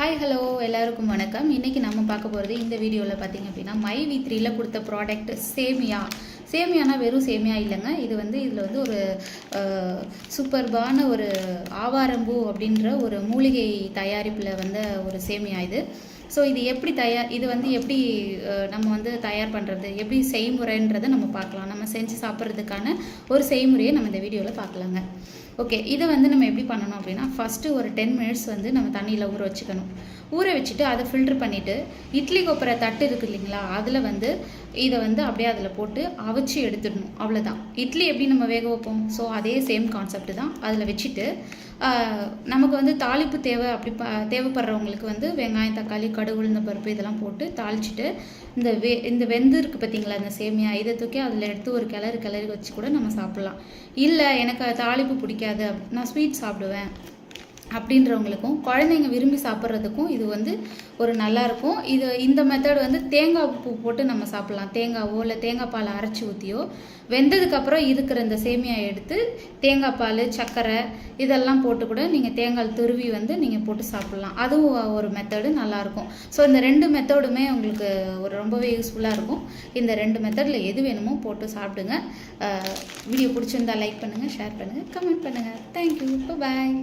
Hi hello எல்லாருக்கும் வணக்கம். இன்றைக்கி நம்ம பார்க்க போகிறது இந்த வீடியோவில் பார்த்தீங்க அப்படின்னா மை வி த்ரீயில் கொடுத்த ப்ராடக்ட் சேமியா. சேமியானா வெறும் சேமியா இல்லைங்க. இது வந்து இதில் வந்து ஒரு சூப்பர்பான ஒரு ஆவாரம்பூ அப்படின்ற ஒரு மூலிகை தயாரிப்பில் வந்த ஒரு சேமியா இது. ஸோ இது எப்படி தயார் இது வந்து எப்படி நம்ம வந்து தயார் பண்ணுறது எப்படி செய்முறைன்றதை நம்ம பார்க்கலாம். நம்ம செஞ்சு சாப்பிட்றதுக்கான ஒரு செய்முறையை நம்ம இந்த வீடியோவில் பார்க்கலாங்க. ஓகே இதை வந்து நம்ம எப்படி பண்ணணும் அப்படின்னா ஃபஸ்ட்டு ஒரு டென் மினிட்ஸ் வந்து நம்ம தண்ணியில் ஊற வச்சுக்கணும். ஊற வச்சுட்டு அதை ஃபில்ட்ரு பண்ணிவிட்டு இட்லி கொப்பரை தட்டு இருக்கு இல்லைங்களா? அதில் வந்து இதை வந்து அப்படியே அதில் போட்டு அவிச்சு எடுத்துடணும். அவ்வளோதான் இட்லி எப்படி நம்ம வேக வைப்போம்? ஸோ அதே சேம் கான்செப்ட் தான் அதில் வச்சுட்டு நமக்கு வந்து தாளிப்பு தேவை அப்படி தேவைப்படுறவங்களுக்கு வந்து வெங்காயம் தக்காளி கடுகு உளுந்த பருப்பு இதெல்லாம் போட்டு தாளிச்சிட்டு இந்த வெ இந்த வெந்து இருக்குது பார்த்தீங்களா இந்த சேமியா இதை தூக்கி அதில் எடுத்து ஒரு கிளறு கிளறி வச்சு கூட நம்ம சாப்பிட்லாம். இல்லை எனக்கு தாளிப்பு பிடிக்காது. நான் ஸ்வீட் சாப்பிடுவேன். அப்படின்றவங்களுக்கும் குழந்தைங்க விரும்பி சாப்பிட்றதுக்கும் இது வந்து ஒரு நல்லாயிருக்கும் இது இந்த மெத்தட் வந்து தேங்காய் பூ போட்டு நம்ம சாப்பிட்லாம். தேங்காவோ இல்லை தேங்காய் பால் அரைச்சி ஊற்றியோ வெந்ததுக்கப்புறம் இருக்கிற இந்த சேமியா எடுத்து தேங்காய் பால் சர்க்கரை இதெல்லாம் போட்டு கூட நீங்கள் தேங்காய் துருவி வந்து நீங்கள் போட்டு சாப்பிட்லாம். அதுவும் ஒரு மெத்தடு நல்லாயிருக்கும் ஸோ இந்த ரெண்டு மெத்தடுமே உங்களுக்கு ஒரு ரொம்பவே யூஸ்ஃபுல்லாக இருக்கும். இந்த ரெண்டு மெத்தடில் எது வேணுமோ போட்டு சாப்பிடுங்க. வீடியோ பிடிச்சிருந்தா லைக் பண்ணுங்கள் ஷேர் பண்ணுங்கள் கமெண்ட் பண்ணுங்கள் தேங்க்யூ பாய்